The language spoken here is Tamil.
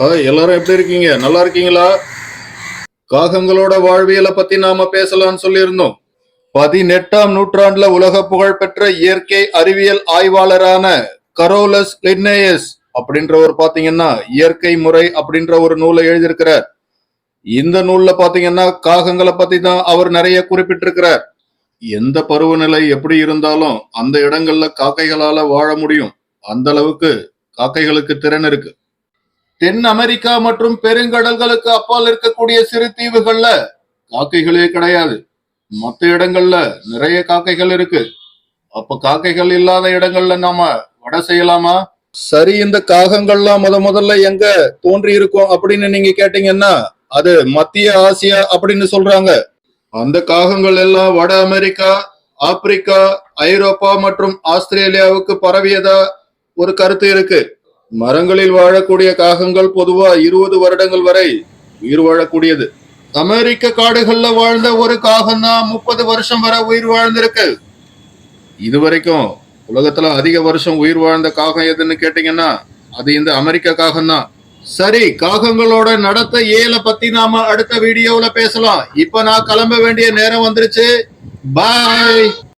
ஹாய் எல்லாரும் எப்படி இருக்கீங்க? நல்லா இருக்கீங்களா? காகங்களோட வாழ்வியலை பத்தி நாம பேசலாம்னு சொல்லியிருந்தோம். பதினெட்டாம் நூற்றாண்டுல உலக புகழ் பெற்ற இயற்கை அறிவியல் ஆய்வாளரான கரோலஸ் லின்னேயஸ் அப்படின்றவர் பாத்தீங்கன்னா இயற்கை முறை அப்படின்ற ஒரு நூலை எழுதியிருக்கிறார். இந்த நூல்ல பாத்தீங்கன்னா காகங்களை பத்தி தான் அவர் நிறைய குறிப்பிட்டிருக்கிறார். எந்த பருவநிலை எப்படி இருந்தாலும் அந்த இடங்கள்ல காக்கைகளால வாழ முடியும். அந்த அளவுக்கு காக்கைகளுக்கு திறன் இருக்கு. தென் அமெரிக்கா மற்றும் பெருங்கடல்களுக்கு அப்பால் இருக்கக்கூடிய சிறு தீவுகள்ல காக்கைகளே கிடையாது. மற்ற இடங்கள்ல நிறைய காக்கைகள் இருக்கு. அப்ப காக்கைகள் இல்லாத இடங்கள்ல நாம வடை செய்யலாமா? சரி இந்த காகங்கள்லாம் முத முதல்ல எங்க தோன்றி இருக்கும் அப்படின்னு நீங்க கேட்டீங்கன்னா அது மத்திய ஆசியா அப்படின்னு சொல்றாங்க. அந்த காகங்கள் எல்லாம் வட அமெரிக்கா ஆப்பிரிக்கா ஐரோப்பா மற்றும் ஆஸ்திரேலியாவுக்கு பரவியதா ஒரு கருத்து இருக்கு. மரங்களில் வாழக்கூடிய காகங்கள் பொதுவா இருபது வருடங்கள் வரை உயிர் வாழக்கூடியது. அமெரிக்க காடுகள்ல வாழ்ந்த ஒரு காகம் தான் முப்பது வருஷம் வரை உயிர் வாழ்ந்திருக்கு. இது வரைக்கும் உலகத்துல அதிக வருஷம் உயிர் வாழ்ந்த காகம் எதுன்னு கேட்டீங்கன்னா அது இந்த அமெரிக்க காகம் தான் சரி காகங்களோட நடத்த ஏல பத்தி நாம அடுத்த வீடியோல பேசலாம். இப்ப நான் கிளம்ப வேண்டிய நேரம் வந்துருச்சு. பாய்